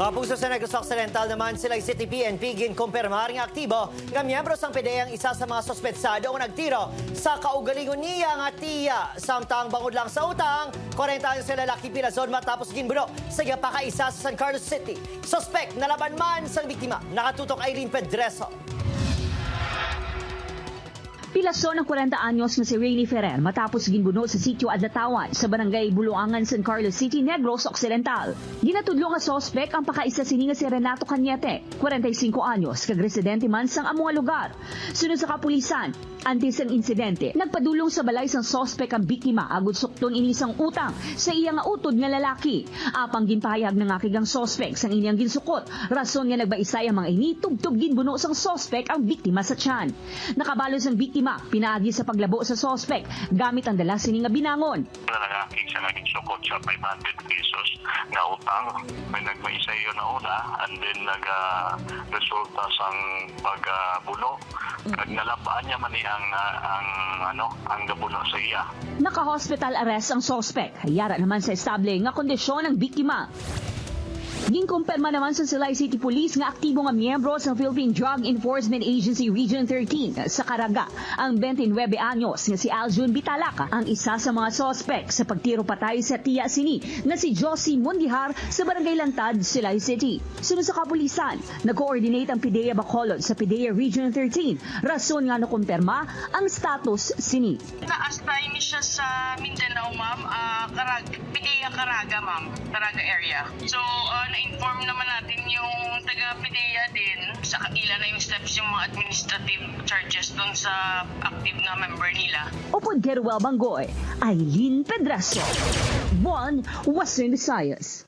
Mga puso sa Negros Occidental naman sila City PNP ginkumpirmar nga aktibo nga miyembro sang PDE ang isa sa mga sospetsado nga nagtiro sa kaugalingon niya nga tiya. Samtang bangod lang sa utang, 40 anos sa lalaki pinazon matapos ginbuno sa pakaisa sa San Carlos City. Suspect na laban man sang biktima, nakatutok Irene Pedreso. Pilason ng 40 anyos na si Rainy Ferrer matapos ginbuno sa sitio Adlatawan sa barangay Buluangan, San Carlos City, Negros Occidental. Ginatudlo nga sospek ang pakaisa sini nga si Renato Cañete, 45 anyos, kag residente man sang amuang lugar. Sunod sa kapulisan, antes ang insidente, nagpadulong sa balay sang sospek ang biktima agud sukton ini sang utang sa iya nga utod nga lalaki. Apang ginpahayag ng akigang sospek sang inyang ginsukot, rason nga nagbaisay ang mga ini tugtog ginbuno sang sospek ang biktima sa tiyan. Nakabalo sang biktima pinaagi sa paglabo sa sospek gamit ang dala sini nga binangon. na lalaki siya naging sukot sa 500 pesos na utang. May nagmaisayo na una and then nag-resulta sang pagbuno. Kag nalabaan niya man ang, ah, ang, ano, ang gabuno sa iya. Naka-hospital arrest ang sospek. Hayara naman sa estable nga kondisyon ng biktima. Ginkumpirma naman sa Silay City Police nga aktibo nga miyembro sa Philippine Drug Enforcement Agency Region 13 sa Caraga ang 29 anyos nga si Aljun Bitalaka ang isa sa mga sospek sa pagtiro patay sa tiya sini na si Josie Mundihar sa Barangay Lantad, Silay City. Sunod sa kapulisan, nag-coordinate ang PIDEA Bacolod sa PIDEA Region 13 rason nga nakumpirma ang status sini. Na-assign siya sa Mindanao, Karag, Pidea Caraga, ma'am. Caraga area. So, ah, na-inform naman natin yung taga Pidea din sa kanila na yung steps yung mga administrative charges doon sa active na member nila. Upod Geruel Bangoy, Eileen Pedraso. One Western Visayas.